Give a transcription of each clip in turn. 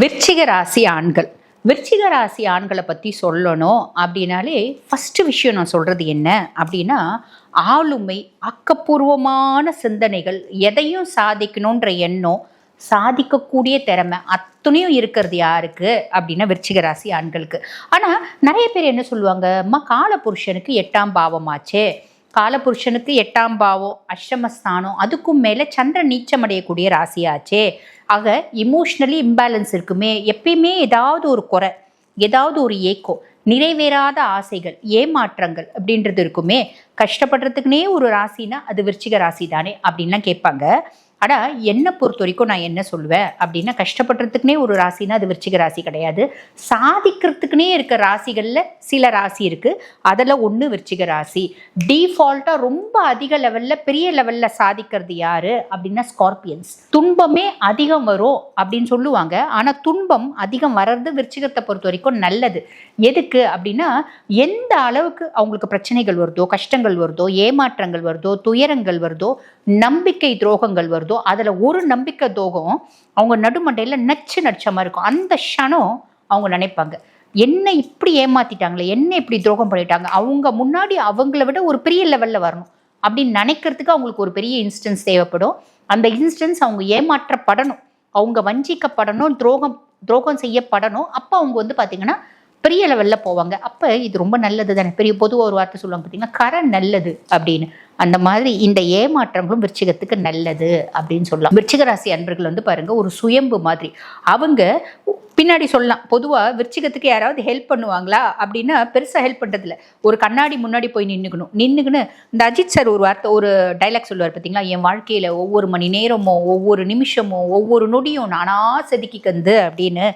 விருச்சிக ராசி ஆண்கள். விருச்சிக ராசி ஆண்களை பற்றி சொல்லணும் அப்படின்னாலே ஃபஸ்ட்டு விஷயம் நான் சொல்கிறது என்ன அப்படின்னா ஆளுமை ஆக்கப்பூர்வமான சிந்தனைகள் எதையும் சாதிக்கணுன்ற எண்ணம் சாதிக்கக்கூடிய திறமை அத்தனையும் இருக்கிறது யாருக்கு? அப்படின்னா விருச்சிக ராசி ஆண்களுக்கு. ஆனால் நிறைய பேர் என்ன சொல்லுவாங்க அம்மா காலபுருஷனுக்கு எட்டாம் பாவமாச்சே. காலபுருஷனுக்கு எட்டாம் பாவம் அஷ்டமஸ்தானம் அதுக்கும் மேலே சந்திரன் நீச்சமடையக்கூடிய ராசியாச்சே. ஆக இமோஷ்னலி இம்பேலன்ஸ் இருக்குமே. எப்பயுமே ஏதாவது ஒரு குறை ஏதாவது ஒரு ஏக்கம் நிறைவேறாத ஆசைகள் ஏமாற்றங்கள் அப்படின்றது இருக்குமே. கஷ்டப்படுறதுக்குனே ஒரு ராசினா அது விருச்சிக ராசி தானே அப்படின்லாம் கேட்பாங்க. ஆனால் என்னை பொறுத்த வரைக்கும் நான் என்ன சொல்லுவேன்? அப்படின்னா கஷ்டப்படுறதுக்குனே ஒரு ராசினா அது விருச்சிக ராசி கிடையாது. சாதிக்கிறதுக்குனே இருக்க ராசிகளில் சில ராசி இருக்குது அதில் ஒன்று விருச்சிக ராசி. டீஃபால்ட்டாக ரொம்ப அதிக லெவலில் பெரிய லெவலில் சாதிக்கிறது யார்? அப்படின்னா ஸ்கார்பியன்ஸ் துன்பமே அதிகம் வரும் அப்படின்னு சொல்லுவாங்க. ஆனால் துன்பம் அதிகம் வர்றது விருச்சிகத்தை பொறுத்த வரைக்கும் நல்லது. எதுக்கு அப்படின்னா எந்த அளவுக்கு அவங்களுக்கு பிரச்சனைகள் வருதோ கஷ்டங்கள் வருதோ ஏமாற்றங்கள் வருதோ துயரங்கள் வருதோ நம்பிக்கை துரோகங்கள் வருதோ அதில் ஒரு நம்பிக்கை துரோகம் அவங்க நடுமண்டையில் நச்சு நச்சமாக இருக்கும். அந்த க்ஷணம் அவங்க நினைப்பாங்க. என்ன இப்படி ஏமாத்திட்டாங்களே என்ன இப்படி துரோகம் பண்ணிட்டாங்க? அவங்க முன்னாடி அவங்கள விட ஒரு பெரிய லெவலில் வரணும். அப்படின்னு நினைக்கிறதுக்கு அவங்களுக்கு ஒரு பெரிய இன்ஸ்டன்ஸ் தேவைப்படும். அந்த இன்ஸ்டன்ஸ் அவங்க ஏமாற்றப்படணும். அவங்க வஞ்சிக்கப்படணும் துரோகம் துரோகம் செய்யப்படணும். அப்போ அவங்க வந்து பார்த்திங்கன்னா பெரிய லெவலில் போவாங்க. அப்போ இது ரொம்ப நல்லது தானே? பெரிய பொதுவாக ஒரு வார்த்தை சொல்லுவாங்க பார்த்தீங்கன்னா கரை நல்லது அப்படின்னு. அந்த மாதிரி இந்த ஏமாற்றங்களும் விருச்சிகத்துக்கு நல்லது அப்படின்னு சொல்லலாம். விருச்சிக ராசி அன்பர்கள் வந்து பாருங்கள் ஒரு சுயம்பு மாதிரி. அவங்க பின்னாடி சொல்லலாம். பொதுவாக விருச்சிகத்துக்கு யாராவது ஹெல்ப் பண்ணுவாங்களா? அப்படின்னா பெருசாக ஹெல்ப் பண்ணுறதில்ல ஒரு கண்ணாடி முன்னாடி போய் நின்றுக்கணும் நின்றுக்குன்னு இந்த அஜித் சார் ஒரு வார்த்தை ஒரு டைலாக் சொல்லுவார் பார்த்தீங்களா என் வாழ்க்கையில் ஒவ்வொரு மணி நேரமோ ஒவ்வொரு நிமிஷமோ ஒவ்வொரு நொடியும் நானா செதுக்கிக்கந்து அப்படின்னு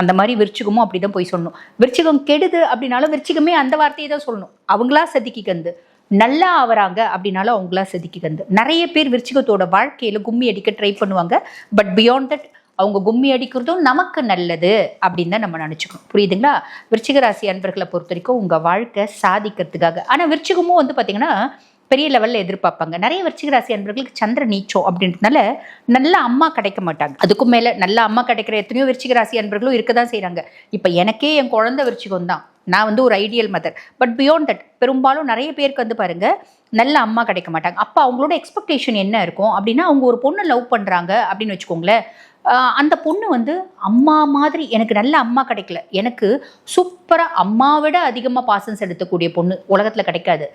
அந்த மாதிரி விருச்சிகமும் அப்படி தான் போய் சொல்லணும். விருச்சிகம் கெடுது அப்படின்னாலும் விருச்சிகமே அந்த வார்த்தையை தான் சொல்லணும். அவங்களா செதுக்கிக்கந்து நல்லா ஆவறாங்க அப்படின்னாலும் அவங்களா செதுக்கிக்கந்து நிறைய பேர் விருச்சிகத்தோட வாழ்க்கையில் கும்மி அடிக்க ட்ரை பண்ணுவாங்க. பட் பியாண்ட் தட் அவங்க கும்மி அடிக்கிறதும் நமக்கு நல்லது அப்படின்னு தான் நம்ம நினச்சிக்கணும். புரியுதுங்களா? விருச்சிக ராசி அன்பர்களை பொறுத்த வரைக்கும் உங்கள் வாழ்க்கை சாதிக்கிறதுக்காக. ஆனால் விருச்சிகமும் வந்து பார்த்தீங்கன்னா பெரிய லெவலில் எதிர்பார்ப்பாங்க. நிறைய விருச்சிக ராசி அன்பர்களுக்கு சந்திர நீச்சம் அப்படின்றதுனால நல்ல அம்மா கிடைக்க மாட்டாங்க. அதுக்கும் மேலே நல்ல அம்மா கிடைக்கிற எத்தனையோ விருச்சிக ராசி அன்பர்களும் இருக்க தான் செய்கிறாங்க இப்போ எனக்கே என் குழந்தை விருச்சிகம் தான். நான் வந்து ஒரு ideal mother but beyond that பெரும்பாலும் நிறைய பேருக்கு வந்து பாருங்க நல்ல அம்மா கிடைக்க மாட்டாங்க. அப்போ அவங்களோட எக்ஸ்பெக்டேஷன் என்ன இருக்கும்? அப்படின்னா அவங்க ஒரு பொண்ணை லவ் பண்ணுறாங்க அப்படின்னு வச்சுக்கோங்களேன். அந்த பொண்ணு வந்து அம்மா மாதிரி எனக்கு நல்ல அம்மா கிடைக்கல. எனக்கு சூப்பராக அம்மாவை விட அதிகமாக பாசம் செலுத்தக்கூடிய பொண்ணு உலகத்தில் கிடைக்காது.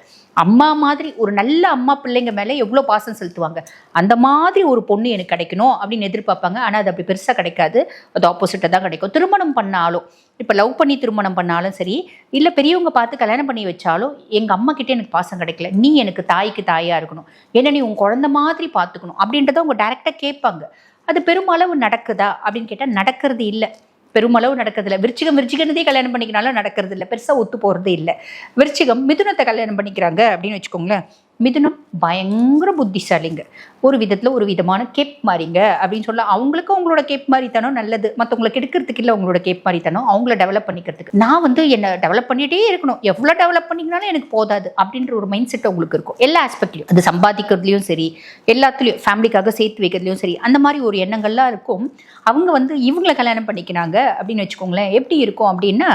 அம்மா மாதிரி ஒரு நல்ல அம்மா பிள்ளைங்க மேலே எவ்வளோ பாசம் செலுத்துவாங்க? அந்த மாதிரி ஒரு பொண்ணு எனக்கு கிடைக்கணும் அப்படின்னு எதிர்பார்ப்பாங்க. ஆனால் அது அப்படி பெருசாக கிடைக்காது. அது ஆப்போசிட்டாக தான் கிடைக்கும். திருமணம் பண்ணாலும் இப்போ லவ் பண்ணி திருமணம் பண்ணாலும் சரி இல்லை பெரியவங்க பார்த்து கல்யாணம் பண்ணி வச்சாலும் எங்கள் அம்மா கிட்டே எனக்கு பாசம் கிடைக்கல. நீ எனக்கு தாய்க்கு தாயாக இருக்கணும். என்ன நீ உன் குழந்த மாதிரி பார்த்துக்கணும் அப்படின்றத அவங்க டைரெக்டாக கேட்பாங்க. அது பெருமளவு நடக்குதா அப்படின்னு கேட்டால் நடக்கிறது இல்லை. பெருமளவு நடக்கிறது இல்லை விருச்சிகம் விருச்சிகனதே கல்யாணம் பண்ணிக்கினாலும் நடக்கிறது இல்லை பெருசாக ஒத்து போகிறது இல்லை. விருச்சிகம் மிதுனத்தை கல்யாணம் பண்ணிக்கிறாங்க அப்படின்னு வச்சுக்கோங்களேன். மிதுனம் பயங்கர புத்திசாலிங்க. ஒரு விதத்தில் ஒரு விதமான கேப் மாறிங்க. அப்படின்னு சொல்ல அவங்களுக்கும் அவங்களோட கேப் மாதிரித்தனம் நல்லது. மற்றவங்களை கெடுக்கிறதுக்கு இல்லை அவங்களோட கேப் மாதிரித்தனம் அவங்கள டெவலப் பண்ணிக்கிறதுக்கு. நான் வந்து என்னை டெவலப் பண்ணிகிட்டே இருக்கணும். எவ்வளோ டெவலப் பண்ணிங்கனாலும் எனக்கு போதாது அப்படின்ற ஒரு மைண்ட் செட் உங்களுக்கு இருக்கும். எல்லா ஆஸ்பெக்ட்லையும் அது சம்பாதிக்கிறதுலையும் சரி எல்லாத்துலேயும் ஃபேமிலிக்காக சேர்த்து வைக்கிறதுலையும் சரி அந்த மாதிரி ஒரு எண்ணங்கள்லாம் இருக்கும். அவங்க வந்து இவங்களை கல்யாணம் பண்ணிக்கிறாங்க அப்படின்னு வச்சுக்கோங்களேன். எப்படி இருக்கும் அப்படின்னா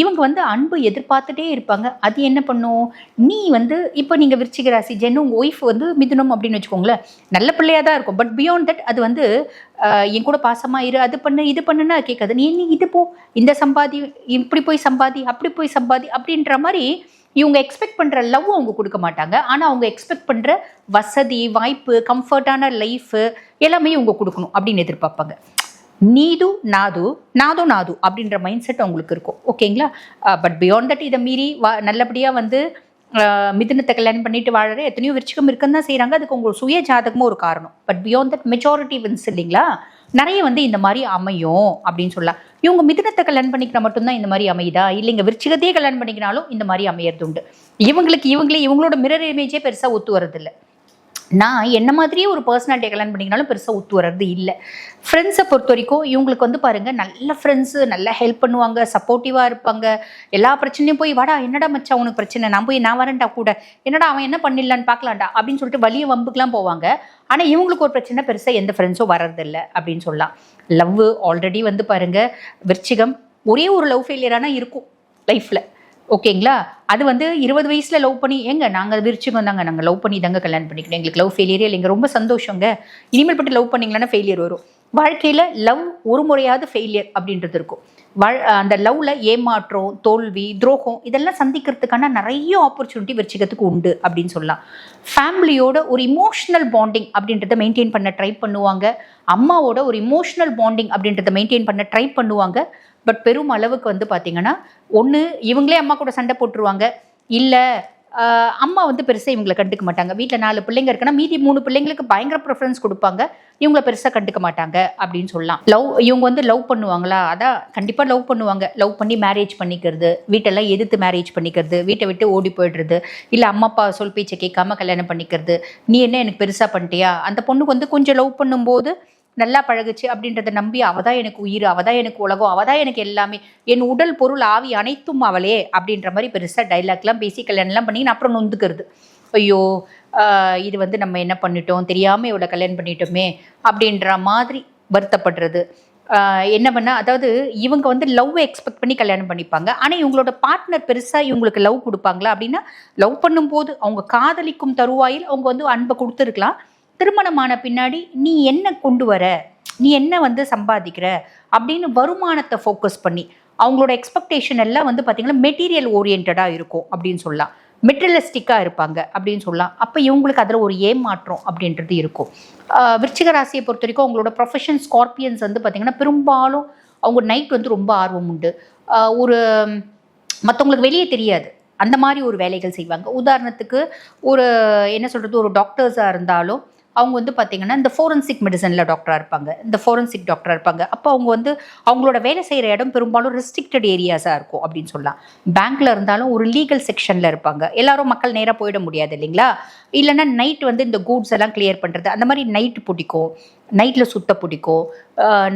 இவங்க வந்து அன்பு எதிர்பார்த்துட்டே இருப்பாங்க. அது என்ன பண்ணும்? நீ வந்து இப்போ நீங்கள் விருச்சிக ராசி ஜென்னு உங்கள் ஒய்ஃப் வந்து மிதுனம் அப்படின்னு வச்சுக்கோங்களேன். நல்ல பிள்ளையாக தான் இருக்கும். பட் பியாண்ட் தட் அது வந்து என் கூட பாசமாக இரு அது பண்ணு இது பண்ணுன்னா கேட்காது நீ நீ இது போ. இந்த சம்பாதி இப்படி போய் சம்பாதி அப்படி போய் சம்பாதி அப்படின்ற மாதிரி இவங்க எக்ஸ்பெக்ட் பண்ணுற லவ் அவங்க கொடுக்க மாட்டாங்க. ஆனால் அவங்க எக்ஸ்பெக்ட் பண்ணுற வசதி வாய்ப்பு கம்ஃபர்டான லைஃபு எல்லாமே இவங்க கொடுக்கணும் அப்படின்னு எதிர்பார்ப்பாங்க. நீது நாது நாது நாது அப்படின்ற மைண்ட் செட் அவங்களுக்கு இருக்கும் ஓகேங்களா பட் பியாண்ட் தட் இதை மீறி வா நல்லபடியாக வந்து மிதினத்தை மிதுனத்தை கல்யாணம் பண்ணிட்டு வாழற எத்தனையோ விருச்சிகம் இருக்குன்னு தான் செய்கிறாங்க அதுக்கு உங்கள் சுய ஜாதகமும் ஒரு காரணம். But beyond that majority wins இல்லைங்களா? நிறைய வந்து இந்த மாதிரி அமையும் அப்படின்னு சொல்லலாம். இவங்க மிதுனத்தை கல்யாணம் பண்ணிக்கிற மட்டும்தான் இந்த மாதிரி அமையுதா? இல்லைங்க விருச்சிகத்தையே கல்யாணம் பண்ணிக்கினாலும் இந்த மாதிரி அமையறது உண்டு இவங்களுக்கு இவங்களே இவங்களோட மிரர் இமேஜே பெருசாக ஒத்து வரதில்லை நான் என்ன மாதிரியே ஒரு பர்சனாலிட்டியை கல்யாணம் பண்ணிங்கனாலும் பெருசாக ஒத்து வர்றது இல்லை. ஃப்ரெண்ட்ஸை பொறுத்த வரைக்கும் இவங்களுக்கு வந்து பாருங்கள் நல்ல ஃப்ரெண்ட்ஸு நல்லா ஹெல்ப் பண்ணுவாங்க சப்போர்ட்டிவாக இருப்பாங்க. எல்லா பிரச்சனையும் போய் வாடா என்னடா மச்சான் அவனுக்கு பிரச்சனை? நான் போய் நான் வரேன்டா கூட. என்னடா அவன் என்ன பண்ணிடலான்னு பார்க்கலான்டா அப்படின்னு சொல்லிட்டு வலிய வம்புக்கெலாம் போவாங்க. ஆனால் இவங்களுக்கு ஒரு பிரச்சனை பெருசாக எந்த ஃப்ரெண்ட்ஸும் வர்றதில்ல அப்படின்னு சொல்லலாம். லவ் ஆல்ரெடி வந்து பாருங்கள் விருச்சிகம் ஒரே ஒரு லவ் ஃபெயிலியரானா இருக்கும் லைஃப்பில் ஓகேங்களா? அது வந்து இருபது வயசில் லவ் பண்ணி எங்க நாங்கள் விரிச்சுக்கோ தாங்க நாங்கள் லவ் பண்ணி தாங்க கல்யாணம் பண்ணிக்கணும் எங்களுக்கு லவ் ஃபெயிலியரே இல்லைங்க ரொம்ப சந்தோஷங்க. இனிமேல் பட்டு லவ் பண்ணிங்களன்னா ஃபெயிலியர் வரும். வாழ்க்கையில் லவ் ஒரு முறையாவது ஃபெயிலியர் அப்படின்றது இருக்கும். அந்த லவ்வில் ஏமாற்றம் தோல்வி துரோகம் இதெல்லாம் சந்திக்கிறதுக்கான நிறைய ஆப்பர்ச்சுனிட்டி வச்சுக்கிறதுக்கு உண்டு அப்படின்னு சொல்லலாம். ஃபேமிலியோட ஒரு இமோஷனல் பாண்டிங் அப்படின்றத மெயின்டைன் பண்ண ட்ரை பண்ணுவாங்க. அம்மாவோட ஒரு இமோஷனல் பாண்டிங் அப்படின்றத மெயின்டைன் பண்ண ட்ரை பண்ணுவாங்க. பட் பெரும் அளவுக்கு வந்து பார்த்தீங்கன்னா ஒன்று இவங்களே அம்மா கூட சண்டை போட்டுருவாங்க. இல்லை அம்மா வந்து பெருசாக இவங்களை கண்டுக்க மாட்டாங்க. வீட்டில் நாலு பிள்ளைங்க இருக்குன்னா மீதி மூணு பிள்ளைங்களுக்கு பயங்கர ப்ரிஃபரன்ஸ் கொடுப்பாங்க. இவங்களை பெருசாக கண்டுக்க மாட்டாங்க அப்படின்னு சொல்லலாம். லவ் இவங்க வந்து லவ் பண்ணுவாங்களா? அதான் கண்டிப்பாக லவ் பண்ணுவாங்க. லவ் பண்ணி மேரேஜ் பண்ணிக்கிறது வீட்டெல்லாம் எதிர்த்து மேரேஜ் பண்ணிக்கிறது வீட்டை விட்டு ஓடி போயிடுறது இல்லை அம்மா அப்பா சொல் பேச்சை கேட்காம கல்யாணம் பண்ணிக்கிறது நீ என்ன எனக்கு பெருசாக பண்ணிட்டியா? அந்த பொண்ணுக்கு வந்து கொஞ்சம் லவ் பண்ணும்போது நல்லா பழகுச்சு அப்படின்றத நம்பி அவ தான் எனக்கு உயிர் அவ தான் எனக்கு உலகம் அவ தான் எனக்கு எல்லாமே. என் உடல் பொருள் ஆவி அனைத்தும் அவளே அப்படின்ற மாதிரி பெருசாக டைலாக்லாம் பேசி கல்யாணம்லாம் பண்ணி நான் அப்புறம் நொந்துக்கிறது. ஐயோ இது வந்து நம்ம என்ன பண்ணிட்டோம்? தெரியாமல் இவ்வளோ கல்யாணம் பண்ணிட்டோமே அப்படின்ற மாதிரி வருத்தப்படுறது. என்ன பண்ணால் அதாவது இவங்க வந்து லவ் எக்ஸ்பெக்ட் பண்ணி கல்யாணம் பண்ணிப்பாங்க. ஆனால் இவங்களோட பார்ட்னர் பெருசாக இவங்களுக்கு லவ் கொடுப்பாங்களா அப்படின்னா லவ் பண்ணும்போது அவங்க காதலிக்கும் தருவாயில் அவங்க வந்து அன்பை கொடுத்துருக்கலாம். திருமணமான பின்னாடி நீ என்ன கொண்டு வர? நீ என்ன வந்து சம்பாதிக்கிற? அப்படின்னு வருமானத்தை ஃபோக்கஸ் பண்ணி அவங்களோட எக்ஸ்பெக்டேஷன் எல்லாம் வந்து பார்த்திங்கன்னா மெட்டீரியல் ஓரியன்டாக இருக்கும் அப்படின்னு சொல்லலாம். மெட்டீரியலிஸ்டிக்காக இருப்பாங்க அப்படின்னு சொல்லலாம். அப்போ இவங்களுக்கு அதில் ஒரு ஏமாற்றம் அப்படின்றது இருக்கும். விருச்சிக ராசியை பொறுத்த வரைக்கும் அவங்களோட ப்ரொஃபஷன் ஸ்கார்பியன்ஸ் வந்து பார்த்திங்கன்னா பெரும்பாலும் அவங்க நைட் வந்து ரொம்ப ஆர்வம் உண்டு. ஒரு மற்றவங்களுக்கு வெளியே தெரியாது. அந்த மாதிரி ஒரு வேலைகள் செய்வாங்க. உதாரணத்துக்கு ஒரு என்ன சொல்கிறது ஒரு டாக்டர்ஸாக இருந்தாலும் அவங்க வந்து பார்த்தீங்கன்னா இந்த ஃபோரன்சிக் மெடிசனில் டாக்டராக இருப்பாங்க. இந்த ஃபோரன்சிக் டாக்டராக இருப்பாங்க. அப்போ அவங்க வந்து அவங்களோட வேலை செய்கிற இடம் பெரும்பாலும் ரெஸ்ட்ரிக்டட் ஏரியாஸாக இருக்கும் அப்படின்னு சொல்லலாம். பேங்க்கில் இருந்தாலும் ஒரு லீகல் செக்ஷனில் இருப்பாங்க. எல்லாரும் மக்கள் நேராக போயிட முடியாது இல்லைங்களா? இல்லைன்னா நைட் வந்து இந்த கூட்ஸ் எல்லாம் கிளியர் பண்ணுறது அந்த மாதிரி நைட்டு பிடிக்கும். நைட்டில் சுத்த பிடிக்கும்.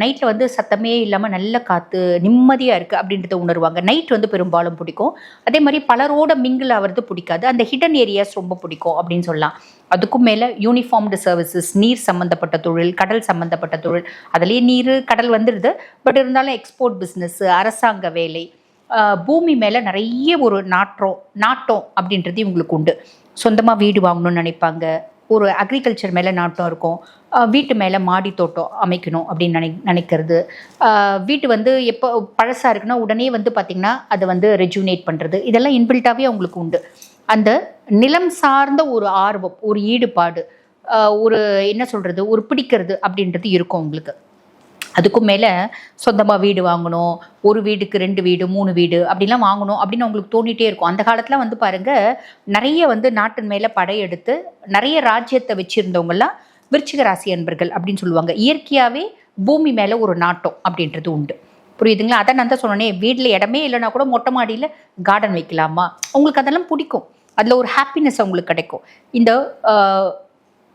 நைட்டில் வந்து சத்தமே இல்லாமல் நல்ல காற்று நிம்மதியாக இருக்குது அப்படின்றத உணர்வாங்க. நைட் வந்து பெரும்பாலும் பிடிக்கும். அதே மாதிரி பலரோட மிங்கிள் ஆகிறது பிடிக்காது. அந்த ஹிடன் ஏரியாஸ் ரொம்ப பிடிக்கும் அப்படின்னு சொல்லலாம். அதுக்கும் மேலே யூனிஃபார்ம்டு சர்வீசஸ் நீர் சம்மந்தப்பட்ட தொழில் கடல் சம்மந்தப்பட்ட தொழில் அதுலேயே நீர் கடல் வந்துடுது பட் இருந்தாலும் எக்ஸ்போர்ட் பிஸ்னஸ்ஸு அரசாங்க வேலை பூமி மேலே நிறைய ஒரு நாற்றம் நாட்டம் அப்படின்றது இவங்களுக்கு உண்டு. சொந்தமாக வீடு வாங்கணும்னு நினைப்பாங்க. ஒரு அக்ரிகல்ச்சர் மேலே நாட்டம் இருக்கும். வீட்டு மேலே மாடி தோட்டம் அமைக்கணும் அப்படின்னு நினை நினைக்கிறது. வீட்டு வந்து எப்போ பழசாக இருக்குன்னா உடனே வந்து பார்த்திங்கன்னா அதை வந்து ரெஜுனேட் பண்ணுறது இதெல்லாம் இன்பில்ட்டாகவே அவங்களுக்கு உண்டு. அந்த நிலம் சார்ந்த ஒரு ஆர்வம் ஒரு ஈடுபாடு ஒரு என்ன சொல்கிறது ஒரு பிடிக்கிறது அப்படின்றது இருக்கும் உங்களுக்கு அதுக்கும் மேலே சொந்தமாக வீடு வாங்கணும் ஒரு வீடுக்கு ரெண்டு வீடு மூணு வீடு அப்படிலாம் வாங்கணும் அப்படின்னு அவங்களுக்கு தோண்டிகிட்டே இருக்கும். அந்த காலத்தில் வந்து பாருங்கள் நிறைய வந்து நாட்டின் மேலே படையெடுத்து நிறைய ராஜ்யத்தை வச்சுருந்தவங்கலாம் விருச்சிக ராசி அன்பர்கள் அப்படின்னு சொல்லுவாங்க. இயற்கையாகவே பூமி மேலே ஒரு நாட்டம் அப்படின்றது உண்டு. புரியுதுங்களா? அதை நான் தான் சொன்னேன் வீட்டில் இடமே இல்லைனா கூட மொட்டை மாடியில் கார்டன் வைக்கலாமா? உங்களுக்கு அதெல்லாம் பிடிக்கும். அதில் ஒரு ஹாப்பினஸ் அவங்களுக்கு கிடைக்கும். இந்த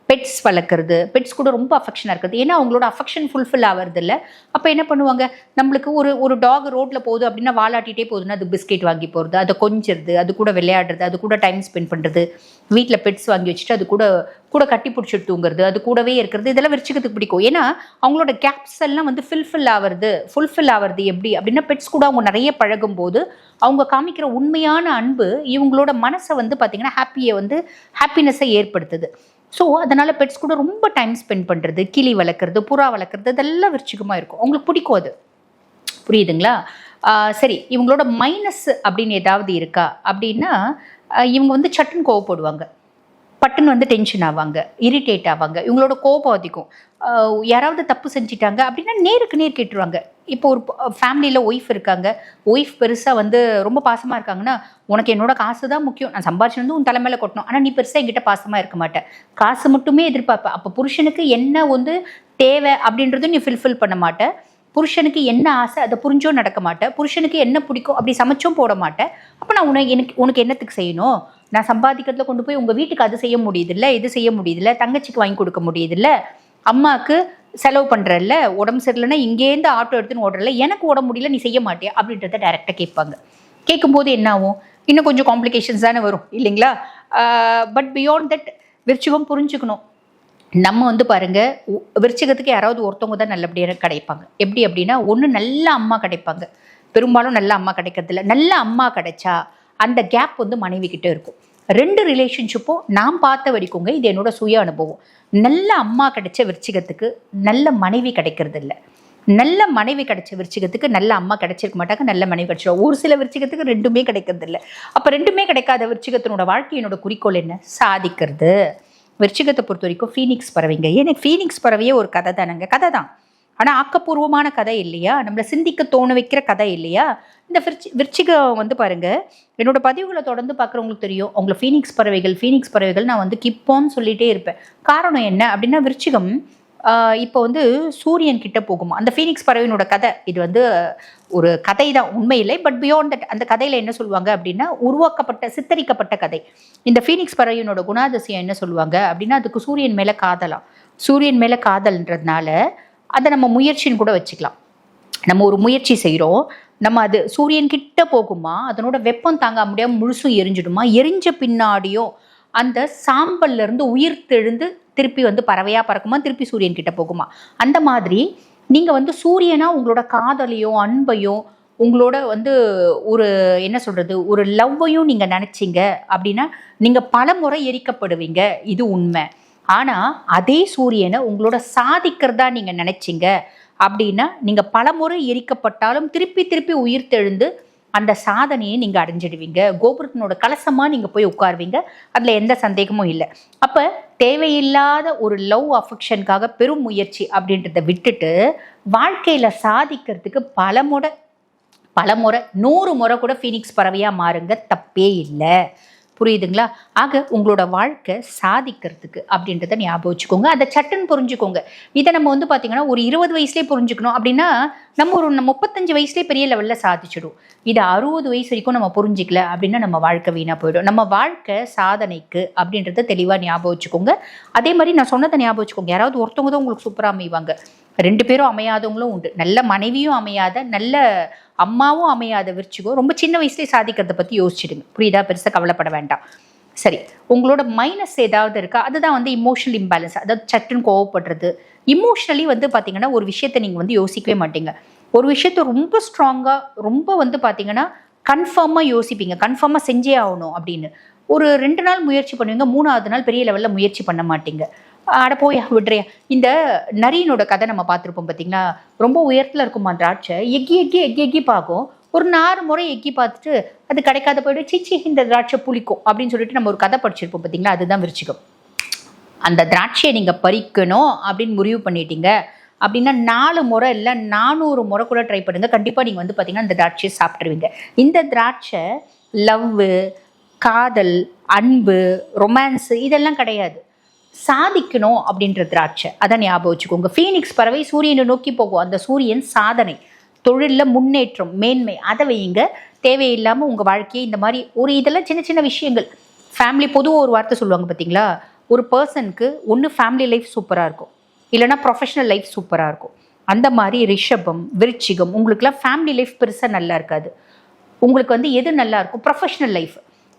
பெட்ஸ் வளர்க்குறது பெட்ஸ் கூட ரொம்ப அஃபெக்ஷனாக இருக்குது ஏன்னா அவங்களோட அஃபெக்ஷன் ஃபுல்ஃபில் ஆகிறது இல்லை அப்போ என்ன பண்ணுவாங்க? நம்மளுக்கு ஒரு ஒரு டாக் ரோட்டில் போகுது அப்படின்னா வாலாட்டிகிட்டே போகுதுன்னா அது பிஸ்கெட் வாங்கி போகிறது அதை கொஞ்சிறது அது கூட விளையாடுறது அது கூட டைம் ஸ்பெண்ட் பண்ணுறது வீட்டில் பெட்ஸ் வாங்கி வச்சுட்டு அது கூட கூட கட்டி பிடிச்சிட்டு தூங்குறது அது கூடவே இருக்கிறது. இதெல்லாம் விரிச்சிக்கிறதுக்கு பிடிக்கும். ஏன்னா அவங்களோட கேப்ஸ் எல்லாம் வந்து ஃபில்ஃபில் ஆகிறது ஃபுல்ஃபில் ஆகிறது எப்படி அப்படின்னா பெட்ஸ் கூட அவங்க நிறைய பழகும் போது அவங்க காமிக்கிற உண்மையான அன்பு இவங்களோட மனசை வந்து பார்த்திங்கன்னா ஹாப்பியை வந்து ஹாப்பினஸை ஏற்படுத்துது. ஸோ அதனால் பெட்ஸ் கூட ரொம்ப டைம் ஸ்பெண்ட் பண்ணுறது கிளி வளர்க்குறது புறா வளர்க்குறது இதெல்லாம் விருச்சிகமாக இருக்கும். அவங்களுக்கு பிடிக்கும் அது. புரியுதுங்களா? சரி இவங்களோட மைனஸ் அப்படின்னு ஏதாவது இருக்கா? அப்படின்னா இவங்க வந்து சட்டுன்னு கோவப்படுவாங்க. பட்டுன்னு வந்து டென்ஷன் ஆவாங்க இரிட்டேட் ஆவாங்க. இவங்களோட கோபம் அதிகம். யாராவது தப்பு செஞ்சிட்டாங்க அப்படின்னா நேருக்கு நேர் கேட்டுருவாங்க. இப்போ ஒரு ஃபேமிலியில் ஒய்ஃப் இருக்காங்க. ஒய்ஃப் பெருசாக வந்து ரொம்ப பாசமாக இருக்காங்கன்னா உனக்கு என்னோட காசு தான் முக்கியம். நான் சம்பாதிச்சு வந்து உன் தலைமையில் கொட்டணும். ஆனால் நீ பெருசாக என்கிட்ட பாசமாக இருக்க மாட்டேன் காசு மட்டுமே எதிர்பார்ப்பேன் அப்போ புருஷனுக்கு என்ன வந்து தேவை அப்படின்றதும் நீ ஃபில்ஃபில் பண்ண மாட்டேன் புருஷனுக்கு என்ன ஆசை அதை புரிஞ்சோ நடக்க மாட்டேன் புருஷனுக்கு என்ன பிடிக்கும் அப்படி சமைச்சும் போட மாட்டேன் அப்போ நான் உனக்கு எனக்கு உனக்கு என்னத்துக்கு செய்யணும்? நான் சம்பாதிக்கிறதுல கொண்டு போய் உங்கள் வீட்டுக்கு அது செய்ய முடியுதில்ல இது செய்ய முடியுதில்ல தங்கச்சிக்கு வாங்கி கொடுக்க முடியுதில்ல. அம்மாவுக்கு செலவு பண்ணுறல்ல உடம்பு சரியில்லைன்னா இங்கேருந்து ஆட்டோ எடுத்துன்னு ஓடுறல எனக்கு உடம்பு முடியல நீ செய்ய மாட்டியா? அப்படின்றத டேரெக்டாக கேட்பாங்க. கேட்கும்போது என்ன ஆகும்? இன்னும் கொஞ்சம் காம்ப்ளிகேஷன்ஸ் தானே வரும் இல்லைங்களா? பட் பியாண்ட் தட் விருச்சிகம் புரிஞ்சுக்கணும். நம்ம வந்து பாருங்க விருச்சிகத்துக்கு யாராவது ஒருத்தவங்க தான் நல்லபடியாக கிடைப்பாங்க. எப்படி அப்படின்னா ஒன்று நல்ல அம்மா கிடைப்பாங்க. பெரும்பாலும் நல்ல அம்மா கிடைக்கிறதில்ல. நல்ல அம்மா கிடைச்சா அந்த கேப் வந்து மனைவி கிட்டே இருக்கும். ரெண்டு ரிலேஷன்ஷிப்பும் நான் பார்த்த வரைக்குங்க இது என்னோட சுய அனுபவம். நல்ல அம்மா கிடைச்ச விருச்சிகத்துக்கு நல்ல மனைவி கிடைக்கிறது இல்லை நல்ல மனைவி கிடைச்ச விருச்சிகத்துக்கு நல்ல அம்மா கிடைச்சிருக்க மாட்டாங்க நல்ல மனைவி கிடைச்சிடும் ஒரு சில விருச்சிகத்துக்கு ரெண்டுமே கிடைக்கிறது இல்லை அப்போ ரெண்டுமே கிடைக்காத விருச்சிகத்தினோட வாழ்க்கையினோட குறிக்கோள் என்ன? சாதிக்கிறது. விருச்சிகத்தை பொறுத்த வரைக்கும் ஃபீனிக்ஸ் பறவைங்க. எனக்கு ஃபீனிக்ஸ் பறவையே ஒரு கதை தானங்க. கதை தான் ஆனால் ஆக்கப்பூர்வமான கதை இல்லையா? நம்மளை சிந்திக்க தோண வைக்கிற கதை இல்லையா? இந்த விருச்சி விருச்சிகம் வந்து பாருங்க என்னோட பதிவுகளை தொடர்ந்து பார்க்குறவங்களுக்கு தெரியும். அவங்கள ஃபீனிக்ஸ் பறவைகள் ஃபீனிக்ஸ் பறவைகள் நான் வந்து கிப்போன்னு சொல்லிட்டே இருப்பேன். காரணம் என்ன அப்படின்னா விருச்சிகம் இப்போ வந்து சூரியன் கிட்ட போகுமா? அந்த ஃபீனிக்ஸ் பறவையினோட கதை இது வந்து ஒரு கதை தான் உண்மையில்லை பட் பியாண்ட் தட் அந்த கதையில் என்ன சொல்லுவாங்க அப்படின்னா உருவாக்கப்பட்ட சித்தரிக்கப்பட்ட கதை. இந்த ஃபீனிக்ஸ் பறவையினோட குணாதிசயம் என்ன சொல்லுவாங்க அப்படின்னா அதுக்கு சூரியன் மேலே காதலாம். சூரியன் மேலே காதல்ன்றதுனால அதை நம்ம முயற்சின்னு கூட வச்சுக்கலாம். நம்ம ஒரு முயற்சி செய்கிறோம் நம்ம அது சூரியன் கிட்ட போகுமா அதனோட வெப்பம் தாங்க முடியாமல் முழுசும் எரிஞ்சிடுமா எரிஞ்ச பின்னாடியும் அந்த சாம்பல்ல இருந்து உயிர் தெழுந்து திருப்பி வந்து பறவையாக பறக்குமா திருப்பி சூரியன் கிட்ட போகுமா? அந்த மாதிரி நீங்கள் வந்து சூரியனா உங்களோட காதலையும் அன்பையும் உங்களோட வந்து ஒரு என்ன சொல்கிறது ஒரு லவ்வையும் நீங்கள் நினச்சிங்க அப்படின்னா நீங்கள் பல முறை எரிக்கப்படுவீங்க. இது உண்மை. ஆனால் அதே சூரியனை உங்களோட சாதிக்கிறதா நீங்கள் நினச்சிங்க அப்படின்னா நீங்கள் பலமுறை எரிக்கப்பட்டாலும் திருப்பி திருப்பி உயிர் தெழுந்து அந்த சாதனையை நீங்கள் அடைஞ்சிடுவீங்க. கோபுரத்தினோட கலசமாக நீங்கள் போய் உட்காருவீங்க. அதில் எந்த சந்தேகமும் இல்லை. அப்போ தேவையில்லாத ஒரு லவ் அஃபெக்ஷனுக்காக பெரும் முயற்சி அப்படின்றத விட்டுட்டு வாழ்க்கையில் சாதிக்கிறதுக்கு பல முறை பல முறை நூறு முறை கூட ஃபீனிக்ஸ் பறவையாக மாறுங்க தப்பே இல்லை. புரியுதுங்களா? ஆக உங்களோட வாழ்க்கை சாதிக்கிறதுக்கு அப்படின்றத ஞாபகம் வச்சுக்கோங்க. அதை சட்டுன்னு புரிஞ்சுக்கோங்க. இதை நம்ம வந்து பார்த்தீங்கன்னா ஒரு இருபது வயசுலேயே புரிஞ்சுக்கணும் அப்படின்னா நம்ம ஒரு முப்பத்தஞ்சு வயசுலேயே பெரிய லெவலில் சாதிச்சிடும். இது அறுபது வயசு வரைக்கும் நம்ம புரிஞ்சிக்கல அப்படின்னா நம்ம வாழ்க்கை வீணாக போயிடும். நம்ம வாழ்க்கை சாதனைக்கு அப்படின்றத தெளிவாக ஞாபகம் வச்சுக்கோங்க. அதே மாதிரி நான் சொன்னதை ஞாபகம் வச்சுக்கோங்க. யாராவது ஒருத்தவங்க தான் உங்களுக்கு சூப்பராக அமைவாங்க. ரெண்டு பேரும் அமையாதவங்களும் உண்டு. நல்ல மனைவியும் அமையாத நல்ல அம்மாவும் அமையாத விருச்சிகம் ரொம்ப சின்ன வயசுலேயே சாதிக்கிறத பற்றி யோசிச்சிடுங்க. புரியுதா? பெருசாக கவலைப்பட வேண்டாம். சரி உங்களோட மைனஸ் ஏதாவது இருக்கா? அதுதான் வந்து இமோஷனல் இம்பேலன்ஸ் அதாவது சட்டுன்னு கோவப்படுறது. இமோஷனலி வந்து பார்த்தீங்கன்னா ஒரு விஷயத்தை நீங்கள் வந்து யோசிக்கவே மாட்டீங்க. ஒரு விஷயத்த ரொம்ப ஸ்ட்ராங்காக ரொம்ப வந்து பார்த்தீங்கன்னா கன்ஃபார்மாக யோசிப்பீங்க. கன்ஃபார்மாக செஞ்சே ஆகணும் அப்படின்னு. ஒரு ரெண்டு நாள் முயற்சி பண்ணுவீங்க மூணாவது நாள் பெரிய லெவலில் முயற்சி பண்ண மாட்டீங்க. அட போயா விட்றியா. இந்த நரியினோட கதை நம்ம பார்த்துருப்போம் பார்த்தீங்களா ரொம்ப உயரத்தில் இருக்குமா திராட்சை. எக்கி எக்கி எக்கி எக்கி பார்க்கும் ஒரு நாலு முறை எக்கி பார்த்துட்டு அது கிடைக்காத போயிட்டு சிச்சி இந்த திராட்சை புளிக்கும் அப்படின்னு சொல்லிட்டு நம்ம ஒரு கதை படிச்சிருப்போம் பார்த்தீங்களா அதுதான் விரிச்சிக்கும் அந்த திராட்சையை நீங்கள் பறிக்கணும் அப்படின்னு முடிவு பண்ணிட்டீங்க அப்படின்னா நாலு முறை இல்லை நானூறு முறை கூட ட்ரை பண்ணுங்க. கண்டிப்பாக நீங்கள் வந்து பார்த்தீங்கன்னா இந்த திராட்சையை சாப்பிட்ருவீங்க இந்த திராட்சை லவ்வு காதல் அன்பு ரொமான்ஸு இதெல்லாம் கிடையாது. சாதிக்கணும் அப்படின்ற திராட்சை. அதை ஞாபகம் வச்சுக்கோங்க. ஃபீனிக்ஸ் பறவை சூரியனை நோக்கி போகும். அந்த சூரியன் சாதனை. தொழிலில் முன்னேற்றம் மேன்மை. அதை வையுங்க. தேவையில்லாமல் உங்கள் வாழ்க்கையை இந்த மாதிரி ஒரு இதெல்லாம் சின்ன சின்ன விஷயங்கள். ஃபேமிலி பொதுவாக ஒரு வார்த்தை சொல்லுவாங்க பார்த்தீங்களா ஒரு பர்சனுக்கு ஒன்று ஃபேமிலி லைஃப் சூப்பராக இருக்கும். இல்லைன்னா ப்ரொஃபஷனல் லைஃப் சூப்பராக இருக்கும். அந்த மாதிரி ரிஷபம் விருச்சிகம் உங்களுக்குலாம் ஃபேமிலி லைஃப் பெருசாக நல்லா இருக்காது. உங்களுக்கு வந்து எது நல்லா இருக்கும் ப்ரொஃபஷனல் லைஃப்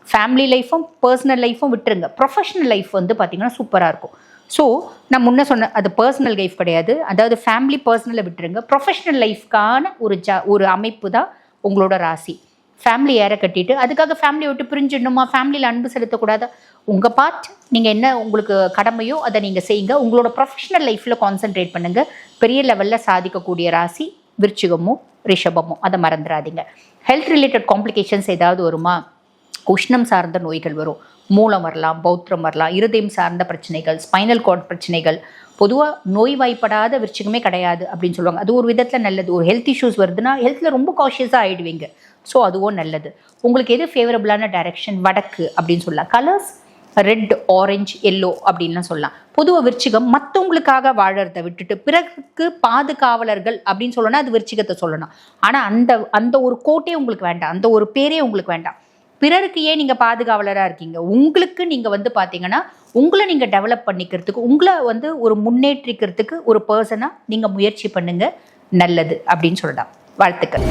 ஃபேமிலி லைஃப்பும் பர்சனல் லைஃப்பும் விட்டுருங்க. ப்ரொஃபஷனல் லைஃப் வந்து பார்த்தீங்கன்னா சூப்பராக இருக்கும். ஸோ நான் முன்ன சொன்ன அது பர்சனல் லைஃப் கிடையாது. அதாவது ஃபேமிலி பர்சனலை விட்டுருங்க. ப்ரொஃபஷனல் லைஃப்க்கான ஒரு ஜா ஒரு அமைப்பு தான் உங்களோட ராசி. ஃபேமிலி ஏற கட்டிட்டு அதுக்காக ஃபேமிலியை விட்டு பிரிஞ்சிடணுமா? ஃபேமிலியில் அன்பு செலுத்தக்கூடாது? உங்கள் பார்ட் நீங்கள் என்ன உங்களுக்கு கடமையோ அதை நீங்கள் செய்யுங்க. உங்களோட ப்ரொஃபஷனல் லைஃப்பில் கான்சென்ட்ரேட் பண்ணுங்கள் பெரிய லெவலில் சாதிக்கக்கூடிய ராசி விருச்சிகமும் ரிஷபமும். அதை மறந்துடாதீங்க. ஹெல்த் ரிலேட்டட் காம்ப்ளிகேஷன்ஸ் ஏதாவது வருமா? உஷ்ணம் சார்ந்த நோய்கள் வரும். மூலம் வரலாம் பௌத்திரம் வரலாம் இருதயம் சார்ந்த பிரச்சனைகள் ஸ்பைனல் கார்ட் பிரச்சனைகள். பொதுவாக நோய்வாய்ப்படாத விருச்சிகமே கிடையாது அப்படின்னு சொல்லுவாங்க. அது ஒரு விதத்தில் நல்லது. ஒரு ஹெல்த் இஷ்யூஸ் வருதுன்னா ஹெல்த்தில் ரொம்ப காஷியஸாக ஆகிடுவீங்க ஸோ அதுவும் நல்லது. உங்களுக்கு எது ஃபேவரபிளான டைரக்ஷன் வடக்கு அப்படின்னு சொல்லலாம். கலர்ஸ் ரெட் ஆரஞ்சு எல்லோ அப்படின்லாம் சொல்லலாம். பொதுவாக விருச்சிகம் மற்றவங்களுக்காக வாழறதை விட்டுட்டு பிறகு பாதுகாவலர்கள் அப்படின்னு சொல்லணும்னா அது விருச்சிகத்தை சொல்லணும். ஆனால் அந்த அந்த ஒரு கோட்டே உங்களுக்கு வேண்டாம். அந்த ஒரு பேரே உங்களுக்கு வேண்டாம். பிறருக்கு ஏன் நீங்கள் பாதுகாவலராக இருக்கீங்க. உங்களுக்கு நீங்கள் வந்து பார்த்தீங்கன்னா உங்களை நீங்கள் டெவலப் பண்ணிக்கிறதுக்கு உங்களை வந்து ஒரு முன்னேற்றிக்கிறதுக்கு ஒரு பர்சனாக நீங்கள் முயற்சி பண்ணுங்க. நல்லது அப்படின்னு சொல்லலாம். வாழ்த்துக்கள்.